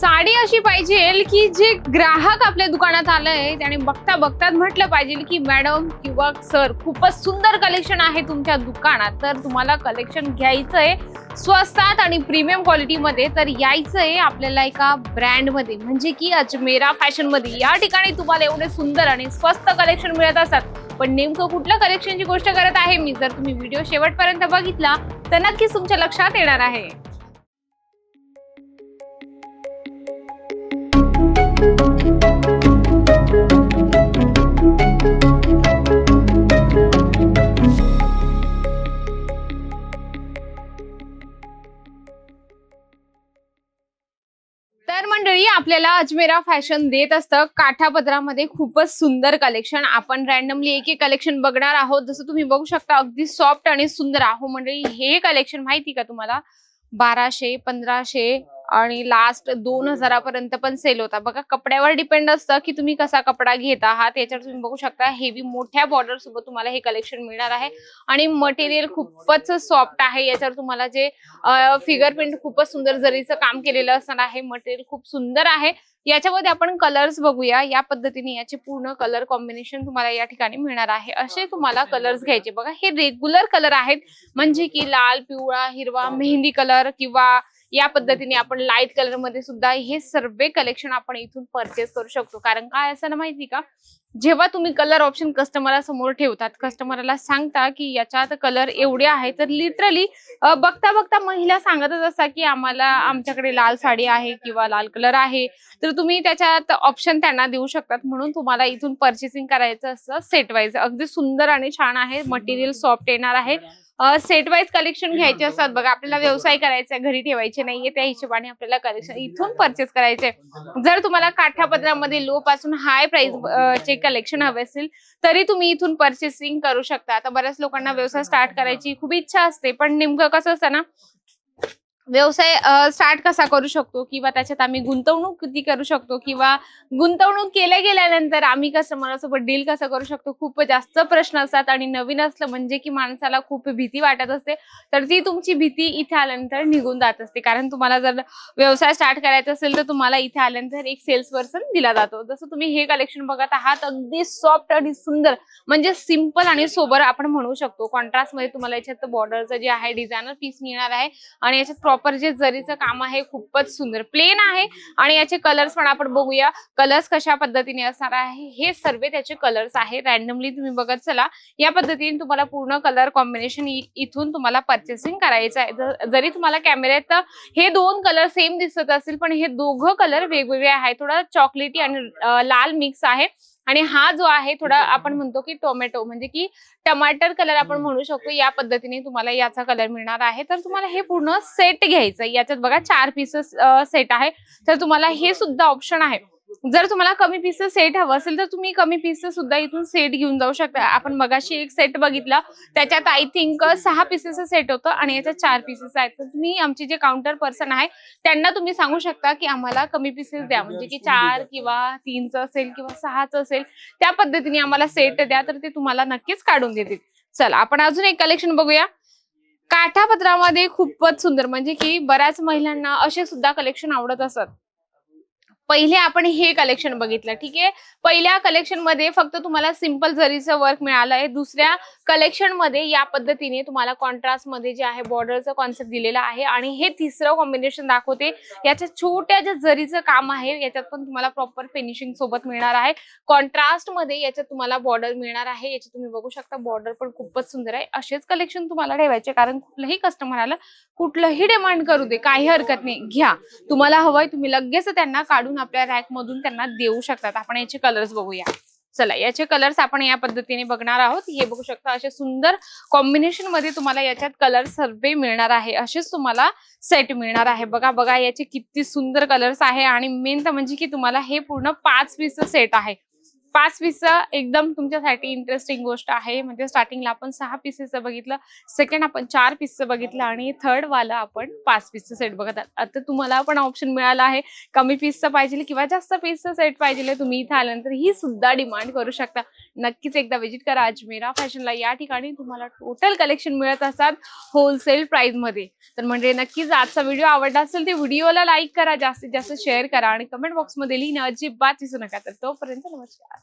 साडी अशी पाहिजे की जे ग्राहक आपल्या दुकानात आलंय त्याने बघता बघताच म्हटलं पाहिजे की मॅडम किंवा सर खूपच सुंदर कलेक्शन आहे तुमच्या दुकानात. तर तुम्हाला कलेक्शन घ्यायचंय स्वस्तात आणि प्रीमियम क्वालिटीमध्ये तर यायचंय आपल्याला एका ब्रँडमध्ये म्हणजे की अजमेरा फॅशनमध्ये. या ठिकाणी तुम्हाला एवढे सुंदर आणि स्वस्त कलेक्शन मिळत असतात. पण नेमकं कुठल्या कलेक्शनची गोष्ट करत आहे मी? जर तुम्ही व्हिडिओ शेवटपर्यंत बघितला तर नक्कीच तुमच्या लक्षात येणार आहे. मंडळी आपल्याला अजमेरा फॅशन देत असतं. काठापदरामध्ये खूपच सुंदर कलेक्शन आपण रॅन्डमली एक एक कलेक्शन बघणार आहोत. जसं तुम्ही बघू शकता अगदी सॉफ्ट आणि सुंदर. आहो मंडळी हे कलेक्शन माहिती का तुम्हाला? बाराशे पंधराशे आणि लास्ट दोन हजारापर्यंत पण सेल होता. बघा कपड्यावर डिपेंड असतं की तुम्ही कसा कपडा घेत. आहात याच्यावर तुम्ही बघू शकता हेवी मोठ्या बॉर्डर सोबत तुम्हाला हे कलेक्शन मिळणार आहे. आणि मटेरियल खूपच सॉफ्ट आहे. याच्यावर तुम्हाला जे फिगर प्रिंट खूपच सुंदर जरीचं काम केलेलं असणार आहे मटेरियल खूप सुंदर आहे. याच्यामध्ये आपण कलर्स बघूया. या पद्धतीने याचे पूर्ण कलर कॉम्बिनेशन तुम्हाला या ठिकाणी मिळणार आहे. असे तुम्हाला कलर्स घ्यायचे. बघा हे रेग्युलर कलर आहेत. म्हणजे की लाल पिवळा हिरवा मेहंदी कलर किंवा या पद्धतीने आपण लाइट कलरमध्ये सुद्धा हे सर्व कलेक्शन आपण इथून परचेस करू शकतो. कारण काय असं ना माहिती का? जेव्हा तुम्ही कलर ऑप्शन कस्टमरला समोर ठेवतात कस्टमरला सांगता की याच्यात कलर एवढे आहे तर लिटरली बघता बघता महिला सांगतच असतात की आम्हाला आमच्याकडे लाल साडी आहे किंवा लाल कलर आहे तर तुम्ही त्याच्यात ऑप्शन त्यांना देऊ शकतात. म्हणून तुम्हाला इथून परचेसिंग करायचं असतं सेट वाईज अगदी सुंदर आणि छान आहे. मटेरियल सॉफ्ट येणार आहे. सेट वाईज कलेक्शन घ्यायचे असतात. बघा आपल्याला व्यवसाय करायचा घरी ठेवायचे नाहीये त्या हिशोबाने आपल्याला कलेक्शन इथून परचेस करायचे जर तुम्हाला काठापदरामध्ये लो पासून हाय प्राइस चे कलेक्शन हवे असेल तरी तुम्ही इथून परचेसिंग करू शकता. आता बऱ्याच लोकांना व्यवसाय स्टार्ट करायची खूप इच्छा असते पण नेमकं कसं असतं ना व्यवसाय स्टार्ट कसा करू शकतो? किंवा त्याच्यात आम्ही गुंतवणूक किती करू शकतो? किंवा गुंतवणूक केल्या गेल्यानंतर आम्ही कस्टमरसोबत डील कसं करू शकतो? खूप जास्त प्रश्न असतात आणि नवीन असलं म्हणजे की माणसाला खूप भीती वाटत असते. तर ती तुमची भीती इथे आल्यानंतर निघून जात असते. कारण तुम्हाला जर व्यवसाय स्टार्ट करायचा असेल तर तुम्हाला इथे आल्यानंतर एक सेल्स पर्सन दिला जातो. जसं तुम्ही हे कलेक्शन बघत आहात अगदी सॉफ्ट आणि सुंदर म्हणजे सिंपल आणि सोबर आपण म्हणू शकतो. कॉन्ट्रास्टमध्ये तुम्हाला याच्यात बॉर्डरचं जे आहे डिझायनर पीस मिळणार आहे. आणि याच्यात प्रॉपर जे जरीचं काम आहे खूपच सुंदर. प्लेन आहे आणि याचे कलर्स पण आपण बघूया. कलर्स कशा पद्धतीने असणार आहे हे सर्व त्याचे कलर्स आहे रॅन्डमली तुम्ही बघत चला. या पद्धतीने तुम्हाला पूर्ण कलर कॉम्बिनेशन इथून तुम्हाला परचेसिंग करायचं आहे. जरी तुम्हाला कॅमेऱ्यात हे दोन कलर सेम दिसत असतील पण हे दोघं कलर वेगवेगळे आहे थोडा चॉकलेटी आणि लाल मिक्स आहे. आणि हा जो आहे थोडा आपण म्हणतो की टोमॅटो म्हणजे की टमाटर कलर आपण म्हणू शकतो या पद्धतीने तुम्हाला याचा कलर मिळणार आहे. तर तुम्हाला हे पूर्ण सेट घ्यायचं. याच्यात बघा चार पीसेस सेट आहे. तर तुम्हाला हे सुद्धा ऑप्शन आहे. जर तुम्हाला कमी पीसेस सेट हवं असेल तर तुम्ही कमी पीसचं सुद्धा इथून सेट घेऊन जाऊ शकता. आपण मगाशी एक सेट बघितला. त्याच्यात आय थिंक सहा पीसेस सेट होतं आणि याच्यात चार पीसेस आहेत. तर तुम्ही आमचे जे काउंटर पर्सन आहे त्यांना तुम्ही सांगू शकता की आम्हाला कमी पीसेस द्या. म्हणजे की चार किंवा तीनचं असेल किंवा सहाचं असेल त्या पद्धतीने आम्हाला सेट द्या तर ते तुम्हाला नक्कीच काढून देतील. चला आपण अजून एक कलेक्शन बघूया. काठापत्रामध्ये खूपच सुंदर म्हणजे की बऱ्याच महिलांना असे सुद्धा कलेक्शन आवडत असत. पहिले आपण हे कलेक्शन बघितलं ठीक आहे? पहिल्या कलेक्शनमध्ये फक्त तुम्हाला सिंपल जरीचं वर्क मिळालं आहे दुसऱ्या कलेक्शनमध्ये या पद्धतीने तुम्हाला कॉन्ट्रास्टमध्ये जे आहे बॉर्डरचं कॉन्सेप्ट दिलेलं आहे आणि हे तिसरं कॉम्बिनेशन दाखवते. याच्या छोट्या ज्या जरीचं काम आहे याच्यात पण तुम्हाला प्रॉपर फिनिशिंग सोबत मिळणार आहे. कॉन्ट्रास्टमध्ये याच्यात तुम्हाला बॉर्डर मिळणार आहे. याची तुम्ही बघू शकता बॉर्डर पण खूपच सुंदर आहे. असेच कलेक्शन तुम्हाला ठेवायचे कारण कुठलंही कस्टमरला कुठलंही डिमांड करू दे काही हरकत नाही. घ्या. तुम्हाला हवंय तुम्ही लगेच त्यांना काढून आपल्या रॅक मधून त्यांना देऊ शकतात. आपण याचे कलर्स बघूया. चला याचे कलर्स आपण या पद्धतीने बघणार आहोत. हे बघू शकता असे सुंदर कॉम्बिनेशनमध्ये तुम्हाला याच्यात कलर सर्वे मिळणार आहे. असेच तुम्हाला सेट मिळणार आहे. बघा बघा याचे किती सुंदर कलर्स आहे. आणि मेन तर म्हणजे की तुम्हाला हे पूर्ण पाच पीस सेट आहे. पाच पीस एकदम तुमच्यासाठी इंटरेस्टिंग गोष्ट आहे. म्हणजे स्टार्टिंगला आपण सहा पीसेसचं बघितलं सेकंड आपण चार पीसचं बघितलं आणि थर्ड वाला आपण पाच पीसचं सेट बघत आहात. आता तुम्हाला पण ऑप्शन मिळाला आहे. कमी पीसचं पाहिजे किंवा जास्त पीसचं सेट पाहिजे तुम्ही इथे आल्यानंतर ही सुद्धा डिमांड करू शकता. नक्कीच एकदा व्हिजिट करा अजमेरा फॅशनला या ठिकाणी तुम्हाला टोटल कलेक्शन मिळत असतात होलसेल प्राइसमध्ये. तर म्हणजे नक्कीच आजचा व्हिडिओ आवडला असेल ते व्हिडिओला लाईक करा जास्तीत जास्त शेअर करा आणि कमेंट बॉक्समध्ये लिहिणं अजिबात विसरू नका. तर तोपर्यंत नमस्कार.